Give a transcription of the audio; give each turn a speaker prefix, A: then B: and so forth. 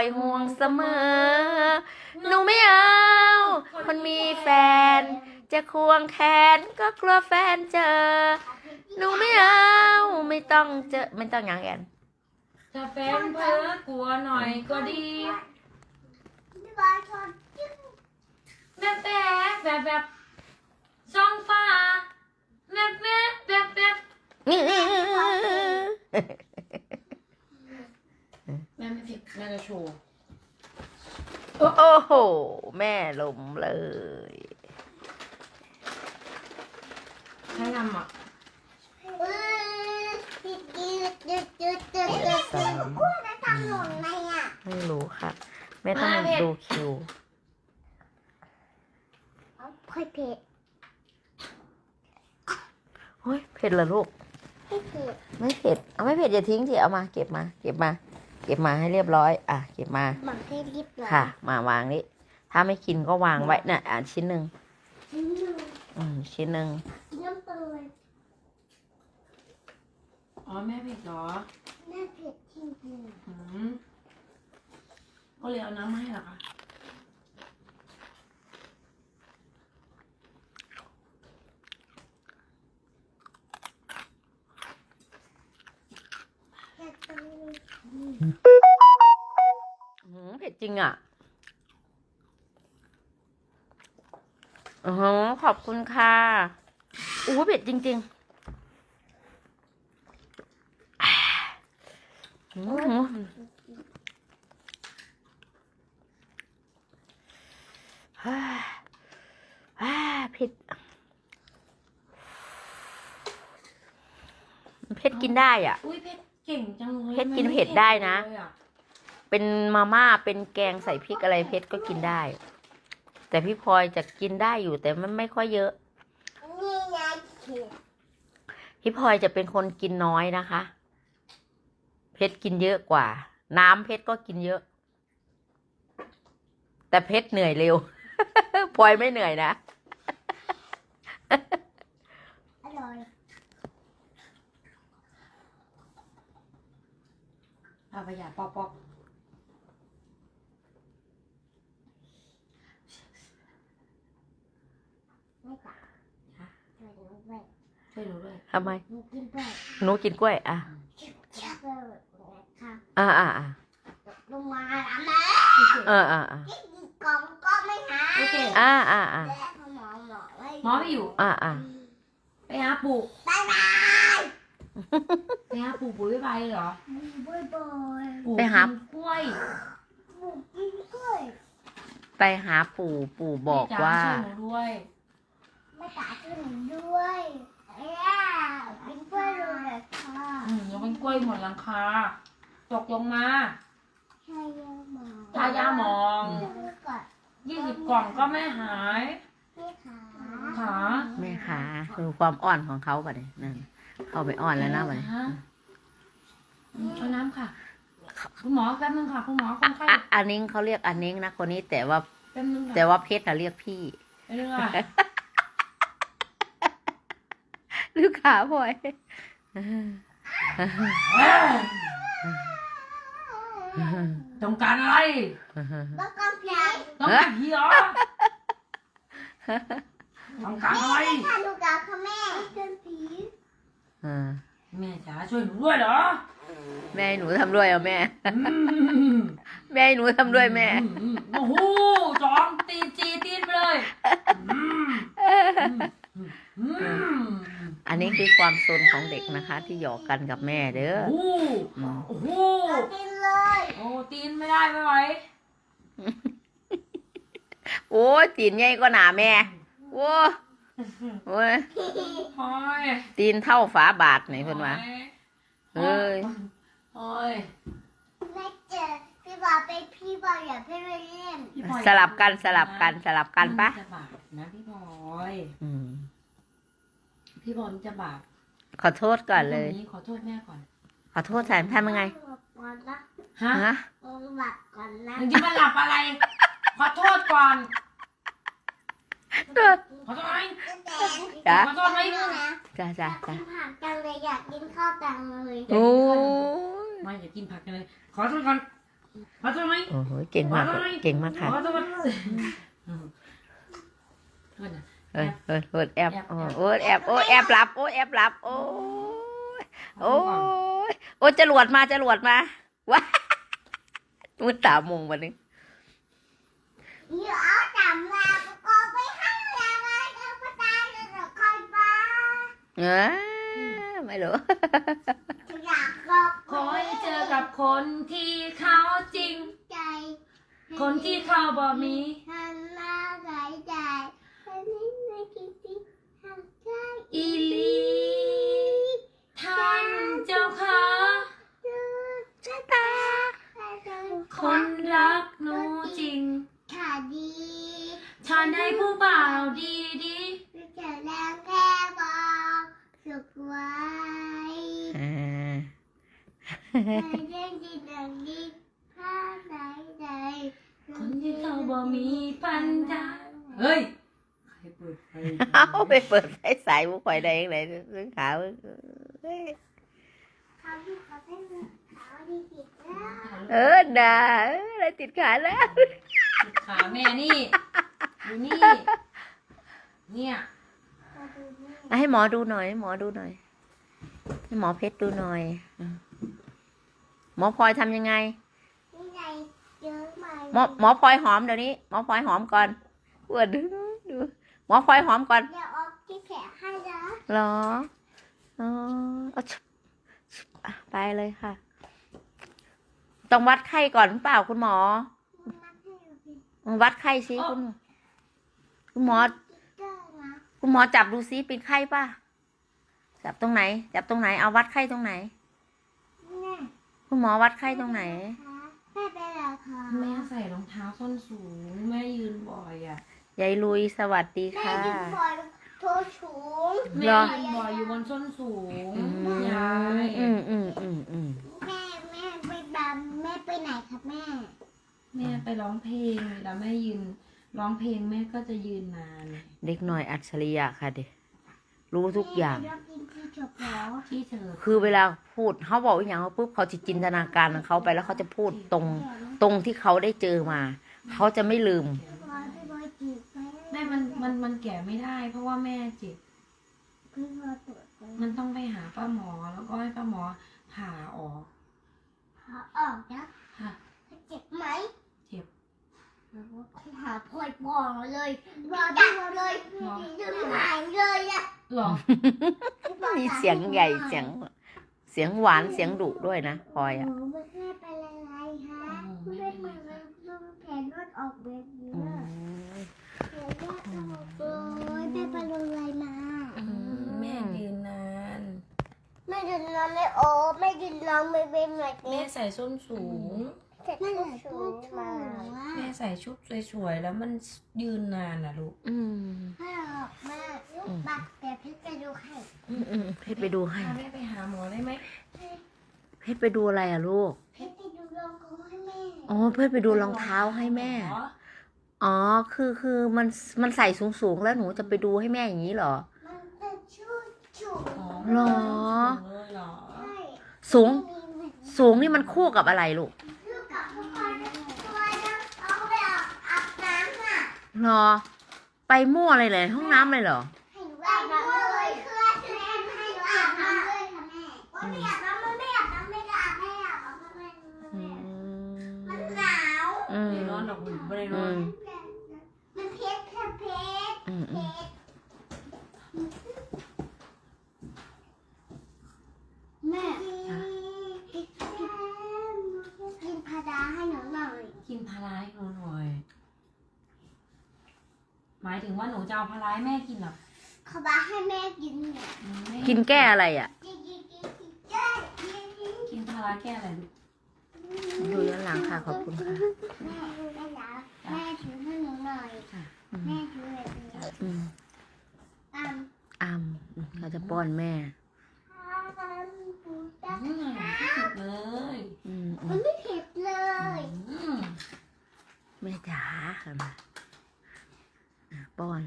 A: คอยห่วงเสมอ หนูไม่เอา คนมีแฟน จะควงแขนก็กลัวแฟนเจอ หนูไม่เอา ไม่ต้องเจอ ไม่ต้องอย่างแอน
B: ถ้าแฟนเพ้อกลัวหน่อยก็ดี
C: พี่บอยชนจิ้ม
B: แบบแบบแบบแบบช่องฟ้า แบบแบบแบบแบบ แม่ไม่ผิดแม่จะโชว์
A: โอ้โห แม่ลมเลย
B: ให้ทำอะ
C: เออติดยืดยืดยืดยืดยืดยืดกู้จะทำหล่นไหมอะ
A: ไม่รู้ค่ะ แม่ต้องดูคิว
C: เอาค่อยเผ็ด
A: โอ้ยเผ็ดเหรอลูก
C: ให้เผ็ด
A: ไม่เผ็ด เอาไม่เผ็ดอย่าทิ้งสิ เอามาเก็บมา เก็บมา เก็บมาให้เรียบร้อย อะ เก็บมา
C: หมักให้เรียบร้อย
A: ค่ะ มาวางนี่ถ้าไม่กินก็วางไว้น่ะอะชิ้นหนึ่ง
C: อืม
A: อืมชิ้นหนึ่ง
C: น้ำเปลย
B: อ๋อแม่ผิดเหรอ
C: แม่เผ็ดจริง
B: อืมก็เลยเอาน้ำมาให้เหรอคะ
A: ริงอะอือหือขอบคุณค่ะอู้เผ็ดจริงๆอ่าอื้อหือฮ่าฮ่าเผ็ดเผ็ดกินได้อะ
B: อุ้ยเพชรเก่งจังเลย
A: เพชรกินเผ็ดได้นะ
B: เป็
A: นมาม่าเป็นแกงใส่พริกอะไรเพชรก็กินได้ แต่พี่พลอยจะกินได้อยู่แต่มันไม่ค่อยเยอะ พี่พลอยจะเป็นคนกินน้อยนะคะ เพชรกินเยอะกว่า น้ำเพชรก็กินเยอะ แต่เพชรเหนื่อยเร็วพลอยไม่เหนื่อยนะ
C: อร่อย
B: เอาไปหยาดปอกปอก
C: ไม่ตักช่วยหนูด้วย
B: ช่วยหนูด้วย
A: ทำไม
C: หนูกินด้วย
A: หนูกินกล้วย อะ
C: เชื่อเลยนะคะ
A: อ่าอ่าอ่า
C: ลงมาแล้วแม่
B: โอเค
A: เอออ่าอ่า
C: ที่ดีกล่องก็ไม่หา
B: โอเค
A: อ่าอ่าอ่า
C: และหมอหมอไว้
B: หมอไม่อยู่
A: อ่าอ่า
B: ไปหาปู่
C: บายบาย
B: ไปหาปู่ปู่ไม่ไปเหรอ
C: บายบาย
B: ปู่
A: ไปหา
B: กินกล้วย
C: หนูกินกล้วย
A: ไปหาปู่ปู่บอก
B: พี่จ๋
A: ว่า
B: ช่วยหนูด้วย
C: ไม่ตาช่วยหนูด้วยเอ้ยกินกล้วยเลยค่ะ
B: อืมยังเป็นกล้วยหมดหลังคาตกลงมา
C: ใช่ยังหมอ
B: ตายาหมอง
C: ช่วยก่อน
B: ยี่สิบกล่องก็ไม่หาย
C: พี่ขา
B: ขา
A: แม่คะคือความอ่อนของเขาก่อนเลยนั่นเข้าไปอ่อนแล้วนะวันนี้
B: ฮะอืมเอาน้ำค่ะ คุณหมอแป๊บนึงค่ะ คุณหมอคนไข้
A: อะอันนิ้งเขาเรียกอันนิ้งนะคนนี้แต่ว่า
B: แป๊บนึงค่ะ
A: แต่ว่าเพชรอะเรียกพี่
B: แป๊บนึงค่ะ
A: ลูกขาพลอย
B: ต้องการอะไร
C: แล้วก็พี่
B: ต้องการผีเหรอต้องการอะไร
C: ค่ะลูกกับพ่อแม่เป็นผี
A: อ่า
B: แม่จ๋าช่วยหนูด้วยเหรอ
A: แม่ให้หนูทำด้วยเหรอแม่
B: อืม
A: แม่ให้หนูทำด้วยแม่
B: อืมโอ้โหจอมตีนจีตีนไปเลย อืม อืมอืม
A: อันนี้คือความซนของเด็กนะคะ ที่หยอกกันกับแม่เด้อ
B: โอ้โห
A: อืม
B: โอ้โห
C: กินเลย
B: โอ้ตีนไม่ได้ไม่ไหว
A: โอ้ยตีนใหญ่ก็หนาแม่โอ้โอ้ย
B: โอ้ย
A: ตีนเท่าฝาบาทไหนเพิ่นว่าเอ้ย
B: โอ้ย
C: ไม่เจอพี่บอลไปพี่บอลอย่าเพิ่งไปเล่น
B: พี่พลอย
A: สลับกันสลับกันสลับกันปะ
B: มัจะบาปนะพี่พลอย
A: อืม
B: พี่พลอยมันจะบาป
A: ขอโทษก่อนเลย
B: วันนี้ขอโทษแม่ก่อน
A: ขอโทษแทนทำยังไง
C: ก่อนนะ
B: ฮะ
A: ฮะ
C: ลงหลับก่อนนะ
B: มึงจะมาหลับอะไร ขอโทษก่อนขอโทษไหม
C: แตน
A: จ๊ะ
B: ขอโทษไหม
C: นี่นะ
A: จ้า
C: อ
A: จ้า
C: ยากกิ
A: จ้าน
C: ผักจังเลยอยากกินข้าวจังเลย
A: โอ้ย
B: ไม่อย่ากินผักกันเลย ขอโทษก่อนมาทำไม
A: โอ้โหเก่งมากเก่งมากค่ะ
B: มาทำไมอืมเพื่อนอะ
A: เออเออเออแอบโอ้โอ้แอบโอ้แอบหลับโอ้แอบหลับโอ้ยโอ้ยโอ้จรวดมาจรวดมาว้ามือตามงวันนี้
C: เดี๋ยวเอาจำลาประกอบไปให้ลาไว้เอาไปตายแล้วเดี๋ยวคอยบ้า
A: เออไม่รู้
C: อยากบอก
B: ขอให้เจอกับคนที่เขาจริง
C: ใจ
B: คนที่เขาบ่มี
C: ทำมาหลายใจคนนี้ไม่คิดที่ทำใจ
B: อีหลี ท่านเจ้าค่ะ
C: ชะตา
B: คนรักหนูจริง
C: ขาดี
B: ฉันได้ผู้บ่าวดีดี
C: จะแรงแค่บอกสุขไว้
A: อ่า
C: ไม่ได้ดีดังดีภาพไหนใด
B: ๆคนที่เขาบ่มีปัญญาเฮ้ยใคร เปิดไฟ
A: เอาไปเปิดไฟสายบุกไฟได้ยังไงซึ่งขาวเอ้ย
C: เขาที่เขาเป็นขาวดีจิตแล้ว
A: เออด่าเอออะไรติดขาแล้ว
B: ขาแม่นี่ดูนี่ เนี่ย
C: มาดูนี่
A: ให้หมอดูหน่อยให้หมอดูหน่อย ให้หมอเพชรดูหน่อยอืมหมอพลอยทำยังไง
C: นี่ไงเยอะไหม
A: หมอหมอพลอยหอมเดี๋ยวนี้ หมอพลอยหอมก่อนปวดดูดู หมอพลอยหอมก่อน
C: เดี๋ยวเอาที่แผลให้นะ
A: เหรออ๋อเอาชุบชุบอะไปเลยค่ะ ต้องวัดไข้ก่อนหรือเปล่าคุณหมอ
C: มันให้เราเป็น
A: วัดไข้สิคุณหมอคุณหมอ
C: สติ๊กเกอร์นะ
A: คุณหมอจับดูซิเป็นไข้ป่ะ จับตรงไหน จับตรงไหน เอาวัดไข้ตรงไหน
C: แม่
A: คุณหมอวัดไข้ตรงไหน
C: คะแม่เป็นอะไรคะ
B: แม่ใส่รองเท้าส้นสูง แม่ยืนบ่อยอะ
A: ยายลุยสวัสดี
C: แม่
A: ค่ะ
C: ยิงบอลโทรสูง
B: แม่
A: เหรอ
B: ยืนบ่อยอยู่บนส้นสูง
A: อืม
B: ยาย
A: อืมอืมอืมอืม
C: แม่แม่ไปดำแม่ไปไหนครับแม่
B: แม่ไปร้องเพลงเวลาแม่ยืนร้องเพลงแม่ก็จะยืนนาน
A: เด็กหน่อยอัจฉริยะค่ะเด็กรู้ทุกอย่าง
C: แม่ไปกินที่จบแล้ว
B: ที่เธอ
A: คือเวลาพูดเขาบอกอย่างเขาปุ๊บเขาจะจินตนาการของเขาไปแล้วเขาจะพูดตรง ตรงที่เขาได้เจอมา เขาจะไม่ลืม
B: ม่มันมันมันแก่ไม่ได้ เพราะว่าแม่เจ็บ
C: พี่บอยตรวจไป
B: มันต้องไปหาป้าหมอแล้วก็ให้ป้าหมอผ่าออก
C: หาออกนะ
B: ค่ะ
C: เจ็บไหม
B: เจ็บ
C: หาพอยบอเลยรอดังเลยยังหายเลยอะ
B: หรอ
A: มีเสียงใหญ่เสียงเสียงหวานเสียงดุด้วยนะพลอยอะ
C: โอ้ไม่แม่เป็นอะไรคะไม่ได้เหมือนแผลนวดออกแบบนี้
A: อืม
C: แผลนวดออกเลยแม่ไปโรงอะไรมา
B: แม่ยืนนาน
C: แม่ยืนนอนไม่โอ้แม่ยื นนอนไม่เป็นแบบ
B: แม่
C: นี้
B: ใส่ส้นสูง
C: แม่เลยพูดถูก
B: แม่ใส่ชุดสวยๆ แล้วมันยืนนานนะลูก
A: อืม
C: ให้ออกมาบัตรแต่พี่ไปดูให้
A: อืมอืมเพชรไปดูให้
B: พาแม่ไปหาหมอได้ไหม
A: เพชรไปดูอะไรอะลูก
C: พี่ไปดูรองเขาให้แม่
A: อ๋อเพชรไปดูรองเท้าให้แม่
B: หรอ
A: อ๋อคือคือมันมันใส่สูงสูงๆแล้วหนูจะไปดูให้แม่อย่างนี้เหรอ
C: มันเป็นชุดชุด
B: อ๋อ
A: หรอ
B: เลยเหรอ
C: ใช่
A: สูง สูงนี่มันคู่กับอะไรลูก
C: ลูกกับทุกคนตัวจะเอาไปอาบอาบน้ำอะ
A: เหรอ ไปมั่วอะไรเลย ห้องน้ำเลยเหรอ
C: ให้หนูอาบน้ำเลยคือแม่ให้หนูอาบน้ำเลยค่ะแม่
B: กิน
C: พาราให้หนูหน่อย
B: หมายถึงว่าหนูจะเอาพาราให้แม่กินเหรอ
C: ขอบาให้แม่กินหน่อย
B: อืมแม่
A: กินแก้อะไรอะ
C: กินกินกินกินได้กินกิน
B: กินพาราแก้อะไรลูก
A: ดูย้อนหลังค่ะขอบคุณค่ะ
C: แม่ดูได้แล้วแม่ถือให้หนูหน่อย
A: อืม
C: แม่ถือแบบนี้
A: อืม
C: อะ
A: อามเขาจะป้อนแม่
B: อืมที่สุดเลย
A: อืมอื
C: มั
A: ม
C: นไม่เผ็ดเลย
B: อืม
A: แม่จ๋าค่ะมาอะ ป้อน